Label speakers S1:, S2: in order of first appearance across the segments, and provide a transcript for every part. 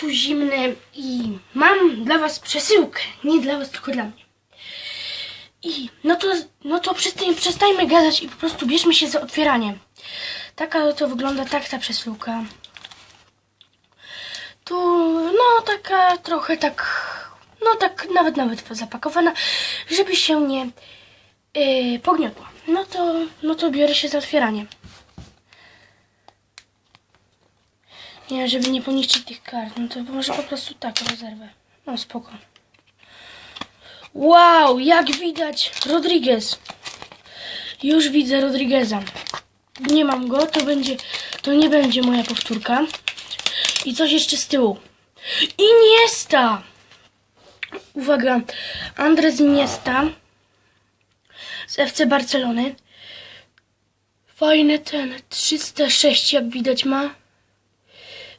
S1: tu zimne i mam dla was przesyłkę. Nie dla was, tylko dla mnie. I no to, no to przestań, przestańmy gadać i po prostu bierzmy się za otwieranie. Taka to wygląda tak ta przesyłka. Tu, no taka trochę tak, no tak nawet nawet zapakowana, żeby się nie yy, pogniotła. No to, no to biorę się za otwieranie. Nie, żeby nie poniszczyć tych kart, no to może po prostu tak rezerwę. No spoko. Wow, jak widać Rodriguez. Już widzę Rodrigueza. Nie mam go, to będzie, to nie będzie moja powtórka. I coś jeszcze z tyłu. Iniesta! Uwaga, Andres Iniesta z FC Barcelony. Fajny ten, 306 jak widać ma.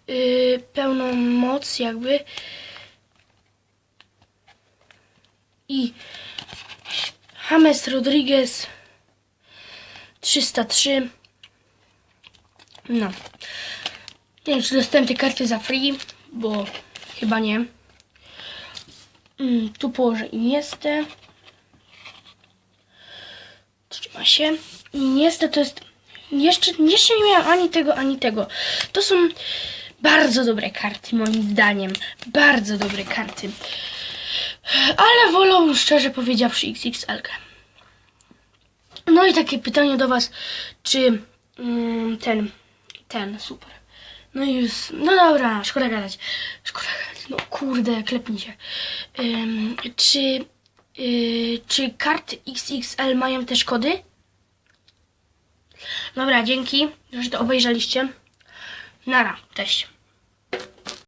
S1: Yy, pełną moc jakby. I James Rodriguez 303. No. Nie wiem, czy dostałem te karty za free, bo chyba nie. Mm, tu położę Iniestę. Trzyma się. Iniesta to jest... Jeszcze, jeszcze nie miałam ani tego, ani tego. To są bardzo dobre karty, moim zdaniem. Bardzo dobre karty. Ale wolę, szczerze powiedziawszy, XXL. -kę. No i takie pytanie do Was, czy mm, ten, ten, super. No i już, no dobra, szkoda gadać. Szkoda gadać, no kurde, klepnij się. Ym, czy, yy, czy karty XXL mają też kody? Dobra, dzięki, że to obejrzeliście. Nara, cześć.